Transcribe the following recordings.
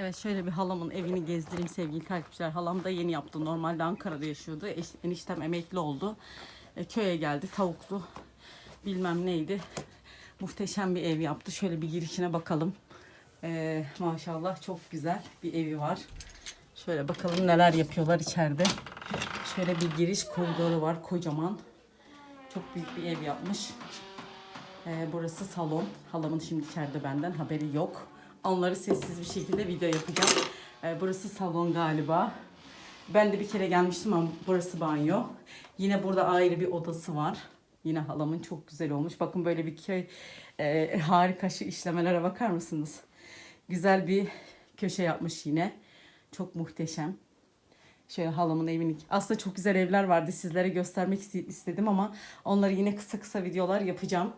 Evet şöyle bir halamın evini gezdireyim sevgili takipçiler. Halam da yeni yaptı. Normalde Ankara'da yaşıyordu. Eş- eniştem emekli oldu. E, köye geldi. Tavuklu bilmem neydi. Muhteşem bir ev yaptı. Şöyle bir girişine bakalım. E, maşallah çok güzel bir evi var. Şöyle bakalım neler yapıyorlar içeride. Şöyle bir giriş koridoru var kocaman. Çok büyük bir ev yapmış. Ee, burası salon. Halamın şimdi içeride benden haberi yok. Onları sessiz bir şekilde video yapacağım. Ee, burası salon galiba. Ben de bir kere gelmiştim ama burası banyo. Yine burada ayrı bir odası var. Yine halamın çok güzel olmuş. Bakın böyle bir köy e, harika şu işlemelere bakar mısınız? Güzel bir köşe yapmış yine. Çok muhteşem. Şöyle halamın evini. Aslında çok güzel evler vardı. Sizlere göstermek iste- istedim ama onları yine kısa kısa videolar yapacağım.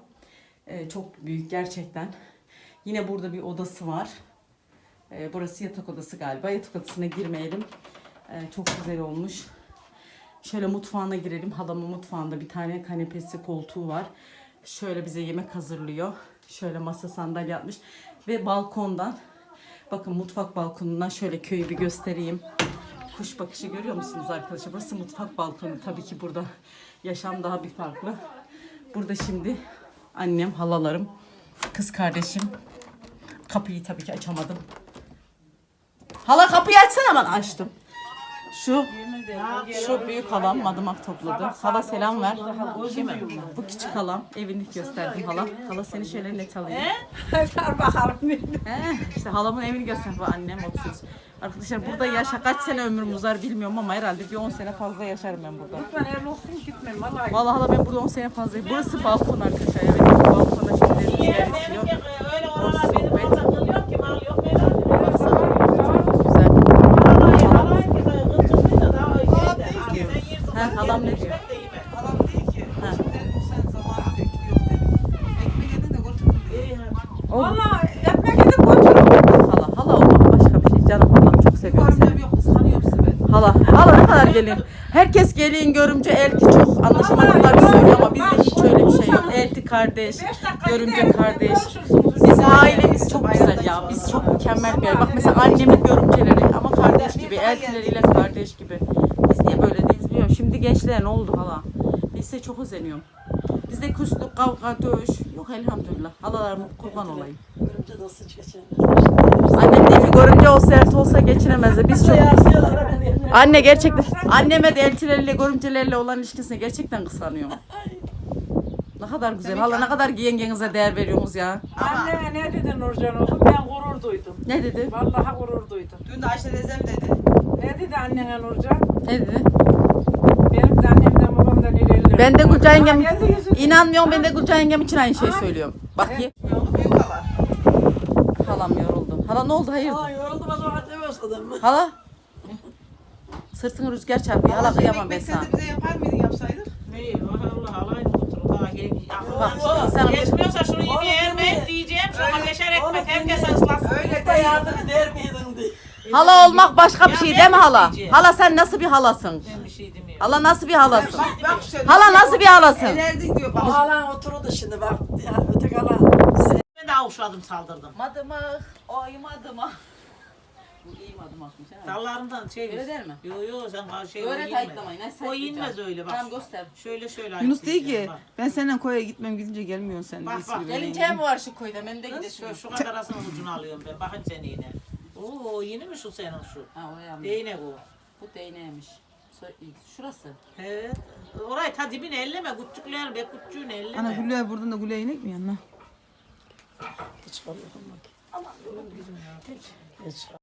Ee, çok büyük gerçekten. Yine burada bir odası var. Ee, burası yatak odası galiba. Yatak odasına girmeyelim. Ee, çok güzel olmuş. Şöyle mutfağına girelim. Halamın mutfağında bir tane kanepesi, koltuğu var. Şöyle bize yemek hazırlıyor. Şöyle masa sandalye yapmış. Ve balkondan bakın mutfak balkonundan şöyle köyü bir göstereyim. Kuş bakışı görüyor musunuz arkadaşlar? Burası mutfak balkonu. Tabii ki burada yaşam daha bir farklı. Burada şimdi annem, halalarım, kız kardeşim. Kapıyı tabii ki açamadım. Hala kapıyı açsana ben açtım. Şu şu büyük halam madımak topladı. Hala selam ver. Bu küçük halam evini gösterdim hala. Hala seni şöyle net alayım. Ver bakalım. He, işte halamın evini göster. Bu annem oturuyoruz. Arkadaşlar burada yaşa kaç sene ömrümüz var bilmiyorum ama herhalde bir 10 sene fazla yaşarım ben burada. Ben evli olsun gitmem vallahi. Vallahi hala ben burada 10 sene fazla. Burası balkon arkadaşlar. Evet, halam? Halam. Hala, hala başka bir şey. Canım Allah'ım çok seviyorum. Hala, hala ne kadar gelin. Herkes gelin görümce elti çok anlaşamadıklar söylüyor ama bizde hiç öyle bir şey yok. Elti kardeş, görümce kardeş. Biz ailemiz çok güzel ya. Biz çok mükemmel bir aile. Bak mesela annemin görümceleri ama kardeş gibi, eltileriyle kardeş gibi. Biz niye böyle değiliz bilmiyorum. Şimdi gençlere ne oldu hala? Neyse çok özeniyorum. Bizde küslük, kavga, dövüş. Yok elhamdülillah. Halalarım kurban olayım. Görümce nasıl geçer? Annem değil mi? Görümce olsa elti olsa geçinemezdi. Biz çok Anne gerçekten anneme de eltileriyle görümcelerle olan ilişkisine gerçekten kıskanıyorum. Ne kadar güzel. Hala ne kadar yengenize değer veriyorsunuz ya. Anne ne dedi Nurcan oğlum? Ben gurur duydum. Ne dedi? Vallahi gurur duydum. Dün de Ayşe teyzem dedi. Ne dedi annene Nurcan? Ne dedi? Benim de annemden babamdan ilerlerim. Ben de Gülcan yengem geldi yüzüne. inanmıyorum ben de Gülcan yengem için aynı şeyi söylüyorum. Bak ye. Büyük hala. Halam yoruldu. Hala ne oldu Aa hayırdır? yoruldum o zaman demiyorsun Hala? Sırtını rüzgar çarpıyor. Hala kıyamam ben sen sana. de bize yapar mıydın yapsaydık? İyi, Allah Allah aynı oturun daha gel. Bak insanın Geçmiyorsa şunu yemeğe vermeyin diyeceğim. Sonra beşer ekmek herkes ıslasın. Öyle de yardım eder miydin diye. hala olmak başka bir şey değil mi ben hala? Hala sen nasıl bir halasın? Ben bir şey demiyorum. Hala nasıl bir halasın? Bak bak şöyle. Hala nasıl bir halasın? Elerdin diyor bak. Halan oturdu şimdi bak. Öteki halan. Ben de avuçladım saldırdım. Madımak, oy madımak. Bu iyi madımakmış ha. Dallarından şey. Öyle der mi? Yo yo sen var şey Öyle o inmez. kayıtlamayın. ha, sen O inmez öyle bak. Tamam göster. Şöyle şöyle. Yunus değil ki ayıklayacağım, ben senden koya gitmem gidince gelmiyorsun sen. Bak, bak, gibi Gelin benim. mi var şu köyde? Ben de bak. Kız, gidesim. Şu, şu kadar arasının ucunu alıyorum ben. Bakın sen yine. Oo yeni mi şu senin şu? Ha oraya mı? Değnek o. Bu değneğiymiş. So- Şurası. Evet. Orayı ta dibine elleme. Küçükler be küçüğünü elleme. Ana Gülle buradan da Gülle inek mi yanına?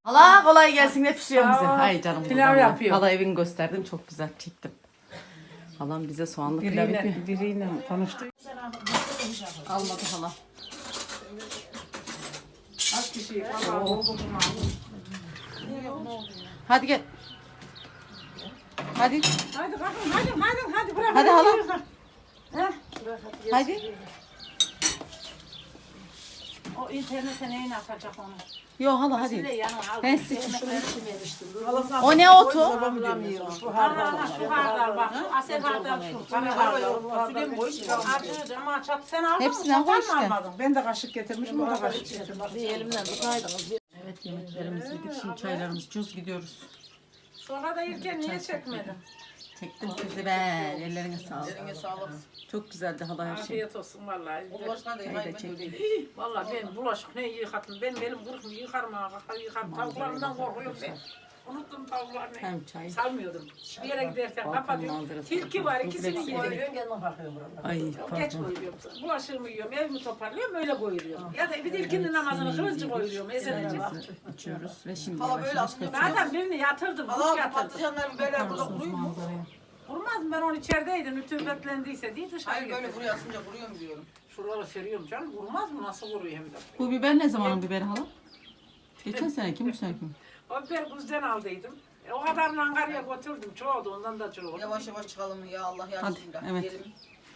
Hala kolay gelsin ne pişiriyorsun bize? Sağ ol. Ay canım. Pilav yapıyor. Hala evini gösterdim çok güzel çektim. Halam bize soğanlı pilav yapıyor. Biriyle, konuştu. Almadı hala. Az kişi? Hadi gel. Hadi. Hadi hadi hadi hadi bırak. Hadi hala. Hadi. O internete neyin atacak onu? Yo hala hadi. Yanına al. Ben siz- Halam O ne otu? Hardal, şu hardal bak, şu aser hardal şu. Bana hardal. Acı ama çat sen aldın mı? Hepsinden Çatal mı işte. almadın? Ben de kaşık getirmişim, o da kaşık getirmiş. Bir elimden tutaydınız. Evet yemeklerimizi yedik. Şimdi çaylarımızı içiyoruz gidiyoruz. Sonra da yerken niye çekmedin? Çektim sizi be. Ellerine sağlık. Eline sağlık. Çok güzeldi hala her şey. Afiyet olsun vallahi. Bulaşıklar da da yıkayın ben çektim. Vallahi ben bulaşık ne yıkattım. Benim elim kırık mı yıkarım ha. Yıkarım. Tavuklarımdan korkuyorum ben. Unuttum tavuklarını. Hem çay. Salmıyordum. Bir yere giderken kapatıyorum. Tilki var ikisini. Koyuyorum kendime bakıyorum buralara. Ay Geç pardon. koyuyorum. Bulaşığımı yiyorum, evimi toparlıyorum, öyle koyuyorum. Ya da bir de ilkinin namazını kılıncı koyuyorum, ezanı Çayımızı içiyoruz ve şimdi Hala yavaş böyle yavaş aslında kaçıyoruz. Zaten birini yatırdım, Allah yatırdım. patlıcanlar biberler burada Bakıyorsunuz kuruyor mu? manzaraya. Kurmaz mı ben onu içerideydim, ütübetlendiyse diye dışarı Hayır böyle getirdim. buraya asınca kuruyor mu diyorum. Şuralara seriyorum canım, vurmaz mı? Nasıl vuruyor hem de? Bu biber ne zamanın biberi hala? Geçen seneki mi bu seneki mi? O biber buzdan aldıydım. E, o kadarını Ankara'ya götürdüm, çoğuldu ondan da çoğuldu. Yavaş yavaş çıkalım ya Allah ya Hadi, evet. Gidelim.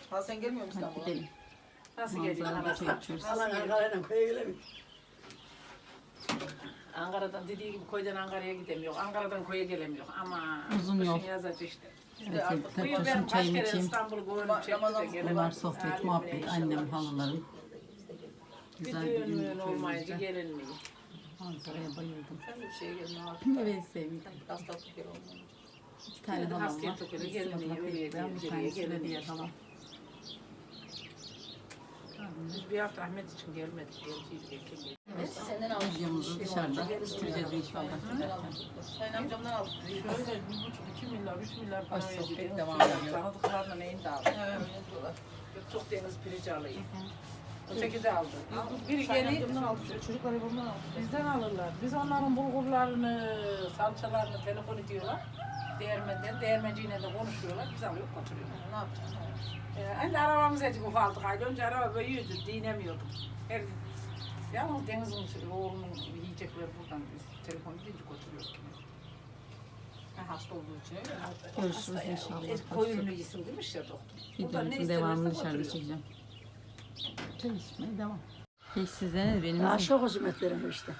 Ha sen gelmiyor musun İstanbul'a? Gidelim. Nasıl geliyor? İçiyoruz. Allah Ankara'yla koya gelemiyor. Ankara'dan dediği gibi koydan Ankara'ya gidemiyor. Ankara'dan koya gelemiyor ama Uzun kışın yol. yazacak işte. Evet sevgili Bu yıl takipçilerim ben kaç çayımı kere içeyim. İstanbul'u görüp çekti de Ramazan- Bunlar gelemem. sohbet, muhabbet, annem, halalarım. Bir Güzel bir düğün gün müğün olmayınca gelinmiyor. Manzaraya bayıldım. Sen de bir şeye gelme abi. Evet sevgili. Hasta tut gel olmamış. İki tane halam hastaya var. takılı, Birisi gelmiyor, öyle bir geliyor, de gelmiyor halam. Biz bir hafta Ahmet için gelmedik. Geleceğiz geldik. Senden aldım. Videomuzu dışarıda bitireceğiz inşallah. Sayın amcamdan aldık. Şöyle bir buçuk, iki milyar, üç milyar para Hoş sohbet devam ediyor. Tanıdıklarla neyin aldı. Evet. Çok deniz pirici alayım. Öteki de aldı. Biri geliyor. Çocuklar bundan aldı. Bizden alırlar. Biz onların bulgurlarını, salçalarını telefon ediyorlar. Değirmenden, değirmenciyle de konuşuyorlar. Biz alıyor götürüyorlar. Ne yapacağız? Ee, hani arabamız acık ufaldık. Haydi önce araba büyüdü, dinemiyorduk. Her Yalnız Deniz'in oğlunun yiyecekleri buradan biz telefon edince götürüyoruz. Ha, hasta olduğu için. Görüşürüz inşallah. Et koyununu yesin demiş ya doktor. Videomuzun devamını dışarıda çekeceğim. Çay içmeye devam. Peki sizde ne benim Ha çok hizmetlerim işte.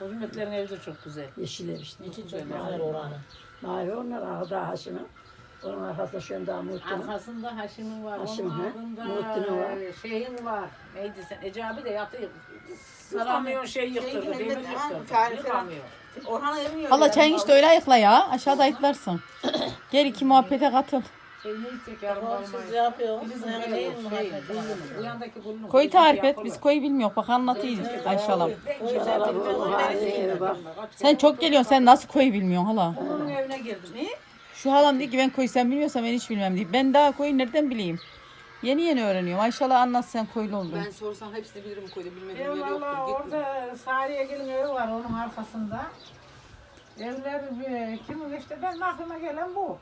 Hizmetlerin evi de çok güzel. Yeşiller işte. İki güzel. Mavi onlar ağda Haşim'in. Onun arkasında Şönda Muhittin'in. Arkasında Haşim'in var, Haşim, onun he. Muhittin'in var. şeyin var. Neydi sen? Ece abi de yatıyor. Yıkamıyor şey yıktırdı, Şeyin demir yıktırdı. Yıkamıyor. Orhan'a yemiyor. Hala çayın işte öyle ayıkla ya. Aşağıda ayıklarsın. Gel iki muhabbete katıl. Şey ne içecek yarım olmayı. yapıyorsunuz. Bu yandaki kulunu. Koyu tarif et. Biz koyu bilmiyoruz. Bak anlatayım Ayşalam. bak. Sen çok geliyorsun. Sen nasıl koyu bilmiyorsun hala? Onun evine girdim. Ne? Şu halam diyor ki ben koyu sen bilmiyorsan ben hiç bilmem diye. Ben daha koyu nereden bileyim? Yeni yeni öğreniyorum. Ayşallah anlat sen koyulu oldun. Ben sorsam hepsini bilirim koydu bilmediğim Ev yer valla yoktur. Gitme. orada Sariye gelin evi var onun arkasında. Evler bir, kim işte ben aklıma gelen bu.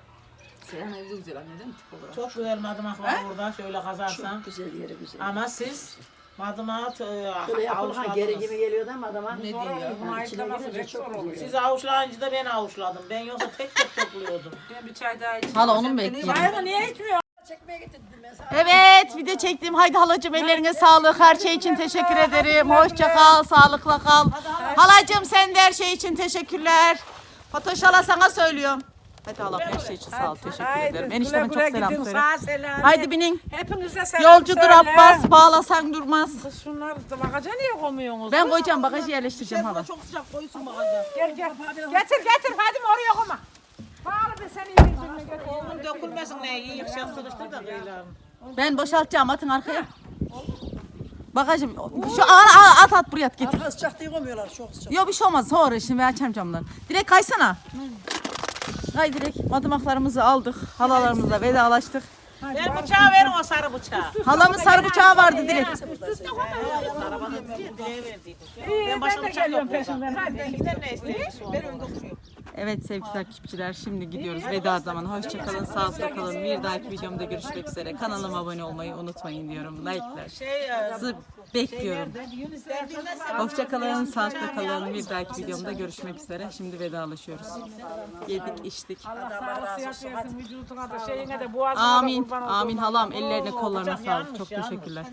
Seyhan evi de güzel anne değil mi tip olarak? Çok güzel madımak var burada şöyle kazarsan. Güzel yeri güzel. Ama siz madımağı t- Böyle yapılırken geri gibi geliyordu ama adama. Ne diyor ya? Bunu ayıklaması pek zor oluyor. Siz avuçlayınca da ben avuçladım. Ben yoksa tek tek topluyordum. Ben bir çay daha içeyim. Hala onu mu bekliyorum? Mı niye içmiyor? Çekmeye getirdim ben sana. Evet video çektim. Haydi halacığım ellerine sağlık. Her şey için teşekkür ederim. Hoşça kal. Sağlıkla kal. Halacığım sen de her şey için teşekkürler. Fatoş hala sana söylüyorum. Hadi hala her şey için sağ ol. Teşekkür ederim. Enişteme çok selam söyle. Sağ selam. Haydi binin. Hepinize selam Yolcudur söyle. Abbas. Bağlasan durmaz. Kız şunlar bagaja niye koymuyorsunuz? Ben koyacağım bagajı yerleştireceğim hala. Çok sıcak koysun bagaja. Gel gel. Getir getir hadi oraya koyma. Bağlı be seni cebine getir. Oğlum dökülmesin ne iyi yıkacak sıkıştır da kıyılarını. Ben boşaltacağım atın arkaya. Bagajım şu at at, at buraya at getir. Arkası sıcak diye koymuyorlar çok sıcak. Yok bir şey olmaz sonra şimdi ben açarım camları. Direkt kaysana. Kay direkt madımaklarımızı aldık. Halalarımızla vedalaştık. Ver bıçağı verin o sarı bıçağı. Halamın sarı bıçağı vardı direkt. Ben başka ben de bıçak geliyorum yok. Ben gider ne istiyorsun? Ben önde oturuyorum. Evet sevgili takipçiler şimdi gidiyoruz veda zamanı. Hoşçakalın, sağlıkla kalın. Bir dahaki videomda görüşmek üzere. Kanalıma abone olmayı unutmayın diyorum. Like'lar. Şey, e, Sizi bekliyorum. Hoşçakalın, sağlıkla kalın. Bir dahaki videomda görüşmek üzere. Şimdi vedalaşıyoruz. Yedik, içtik. Allah sağlık sıhhat versin vücuduna da şeyine de boğazına da Amin. Amin halam. Ellerine kollarına sağlık. Çok teşekkürler.